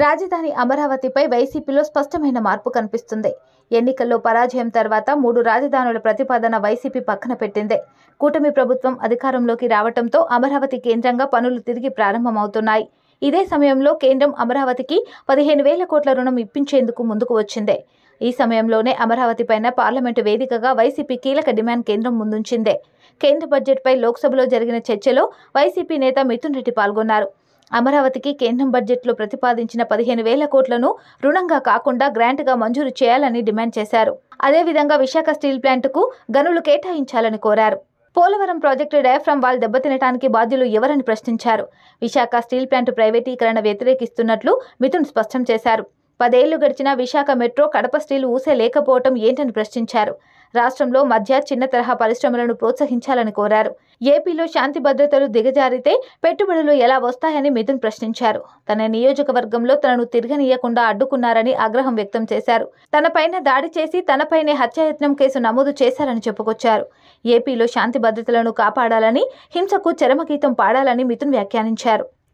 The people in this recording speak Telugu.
రాజధాని అమరావతిపై వైసీపీలో స్పష్టమైన మార్పు కనిపిస్తుంది. ఎన్నికల్లో పరాజయం తర్వాత మూడు రాజధానుల ప్రతిపాదన వైసీపీ పక్కన పెట్టింది. కూటమి ప్రభుత్వం అధికారంలోకి రావడంతో అమరావతి కేంద్రంగా పనులు తిరిగి ప్రారంభమవుతున్నాయి. ఇదే సమయంలో కేంద్రం అమరావతికి పదిహేను వేల కోట్ల రుణం ఇప్పించేందుకు ముందుకు వచ్చింది. ఈ సమయంలోనే అమరావతిపైన పార్లమెంటు వేదికగా వైసీపీ కీలక డిమాండ్ కేంద్రం ముందుంచిందే. కేంద్ర బడ్జెట్పై లోక్సభలో జరిగిన చర్చలో వైసీపీ నేత మిథున్ రెడ్డి పాల్గొన్నారు. అమరావతికి కేంద్రం బడ్జెట్లో ప్రతిపాదించిన పదిహేను వేల కోట్లను రుణంగా కాకుండా గ్రాంట్గా మంజూరు చేయాలని డిమాండ్ చేశారు. అదేవిధంగా విశాఖ స్టీల్ ప్లాంటుకు గనులు కేటాయించాలని కోరారు. పోలవరం ప్రాజెక్టు డయాఫ్రమ్ వాల్ దెబ్బతినటానికి బాధ్యులు ఎవరని ప్రశ్నించారు. విశాఖ స్టీల్ ప్లాంట్ ప్రైవేటీకరణ వ్యతిరేకిస్తున్నట్లు మిథున్ స్పష్టం చేశారు. పదేళ్ళు గడిచిన విశాఖ మెట్రో కడప స్టీల్ ఊసే లేకపోవటం ఏంటని ప్రశ్నించారు. రాష్ట్రంలో మధ్య చిన్న తరహా పరిశ్రమలను ప్రోత్సహించాలని కోరారు. ఏపీలో శాంతి భద్రతలు దిగజారితే పెట్టుబడులు ఎలా వస్తాయని మిథున్ ప్రశ్నించారు. తన నియోజకవర్గంలో తనను తిరగనీయకుండా అడ్డుకున్నారని ఆగ్రహం వ్యక్తం చేశారు. తనపైన దాడి చేసి తనపైనే హత్యాయత్నం కేసు నమోదు చేశారని చెప్పుకొచ్చారు. ఏపీలో శాంతి భద్రతలను కాపాడాలని హింసకు చరమగీతం పాడాలని మిథున్ వ్యాఖ్యానించారు.